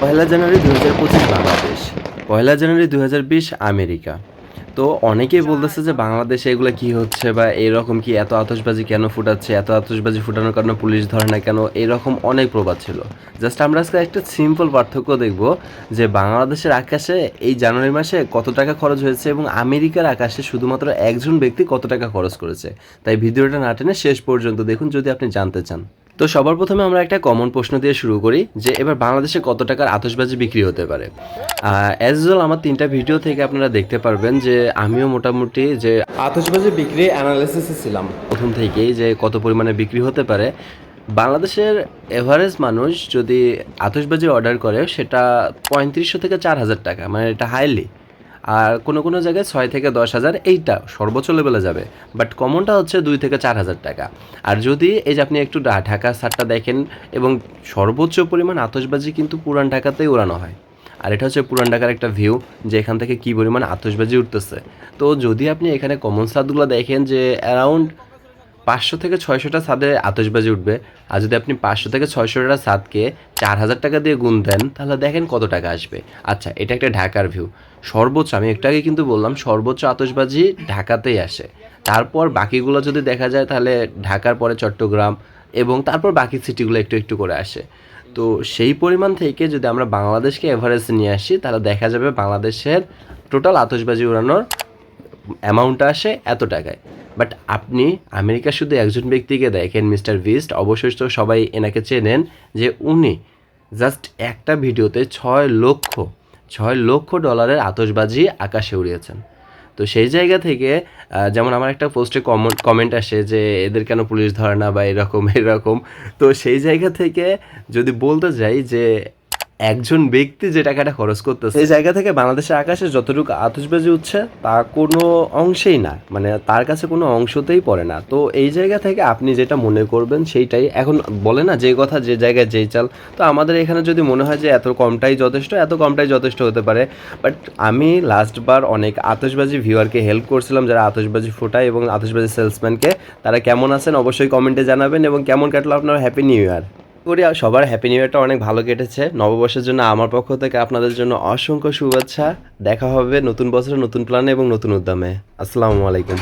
পয়লা জানুয়ারি দু হাজার পঁচিশ বাংলাদেশ। পয়লা জানুয়ারি দু হাজার বিশ আমেরিকা। তো অনেকেই বলতেছে যে বাংলাদেশে এগুলো কি হচ্ছে বা এরকম কি এত আতশবাজি কেন ফুটাচ্ছে, এত আতশবাজি ফুটানোর কারণে পুলিশ ধরে না কেন, এরকম অনেক প্রবাদ ছিল। জাস্ট আমরা আজকে একটা সিম্পল পার্থক্য দেখব যে বাংলাদেশের আকাশে এই জানুয়ারি মাসে কত টাকা খরচ হয়েছে এবং আমেরিকার আকাশে শুধুমাত্র একজন ব্যক্তি কত টাকা খরচ করেছে। তাই ভিডিওটা না টেনে শেষ পর্যন্ত দেখুন যদি আপনি জানতে চান। তো সবার প্রথমে আমরা একটা কমন প্রশ্ন দিয়ে শুরু করি যে এবার বাংলাদেশে কত টাকার আতশবাজি বিক্রি হতে পারে? অ্যাজ ওয়েল আমার তিনটা ভিডিও থেকে আপনারা দেখতে পারবেন যে আমিও মোটামুটি যে আতশবাজি বিক্রি অ্যানালিসিসে ছিলাম। প্রথম থেকেই যে কত পরিমাণে বিক্রি হতে পারে। বাংলাদেশের এভারেজ মানুষ যদি আতশবাজি অর্ডার করে সেটা পঁয়ত্রিশশো থেকে চার হাজার টাকা মানে এটা হাইলি আর কোনো কোনো জায়গায় ছয় থেকে দশ হাজার এইটা সর্বোচ্চ লেভেলে যাবে। বাট কমনটা হচ্ছে দুই থেকে চার হাজার টাকা। আর যদি এই যে আপনি একটু ঢাকা সারটা দেখেন এবং সর্বোচ্চ পরিমাণ আতসবাজি কিন্তু পুরান ঢাকাতেই ওড়ানো হয়। আর এটা হচ্ছে পুরান ঢাকার একটা ভিউ যে এখান থেকে কী পরিমাণ আতসবাজি উঠতেছে। তো যদি আপনি এখানে কমন সাদগুলো দেখেন যে অ্যারাউন্ড পাঁচশো থেকে ছয়শোটা ছাদে আতশবাজি উঠবে। আর যদি আপনি পাঁচশো থেকে ছয়শোটা ছাদকে চার হাজার টাকা দিয়ে গুণ দেন, তাহলে দেখেন কত টাকা আসবে। আচ্ছা এটা একটা ঢাকার ভিউ সর্বোচ্চ, আমি একটু আগে কিন্তু বললাম, সর্বোচ্চ আতশবাজি ঢাকাতেই আসে। তারপর বাকিগুলো যদি দেখা যায়, তাহলে ঢাকার পরে চট্টগ্রাম এবং তারপর বাকি সিটিগুলো একটু একটু করে আসে। তো সেই পরিমাণ থেকে যদি আমরা বাংলাদেশকে এভারেজ নিয়ে আসি, তাহলে দেখা যাবে বাংলাদেশের টোটাল আতশবাজি উড়ানোর অ্যামাউন্টটা আসে এত টাকায়। বাট আপনি আমেরিকা শুধু একজন ব্যক্তিকে দেখেন মিস্টার ভিস্ট অবশ্যই তো সবাই এনাকে চেনেন যে উনি জাস্ট একটা ভিডিওতে ছয় লক্ষ ছয় লক্ষ ডলারের আতশবাজি আকাশে উড়িয়েছেন। তো সেই জায়গা থেকে যেমন আমার একটা পোস্টে কমেন্ট কমেন্ট আসে যে এদের কেন পুলিশ ধরে না বা এরকম এরকম। তো সেই জায়গা থেকে যদি বলতে যাই যে একজন ব্যক্তি যে টাকাটা খরচ করতেছে। সেই জায়গা থেকে বাংলাদেশের আকাশে যতটুকু আতসবাজি উঠছে, তা কোনো অংশেই না। মানে তার কাছে কোনো অংশতেই পড়ে না। তো এই জায়গা থেকে আপনি যেটা মনে করবেন, সেইটাই। এখন বলে না, যে কথা, যে জায়গায় যেই চাল। তো আমাদের এখানে যদি মনে হয় যে এত কমটাই যথেষ্ট, এত কমটাই যথেষ্ট হতে পারে। বাট আমি লাস্টবার অনেক আতশবাজি ভিউয়ারকে হেল্প করছিলাম, যারা আতশবাজি ফোটায় এবং আতশবাজি সেলসম্যানকে। তারা কেমন আছেন অবশ্যই কমেন্টে জানাবেন এবং কেমন কাটলো আপনার হ্যাপি নিউ ইয়ার করি আর সবার হ্যাপি নিউ ইয়ারটা অনেক ভালো কেটেছে। নববর্ষের জন্য আমার পক্ষ থেকে আপনাদের জন্য অসংখ্য শুভেচ্ছা। দেখা হবে নতুন বছরে নতুন প্ল্যানে এবং নতুন উদ্যমে। আসসালামু আলাইকুম।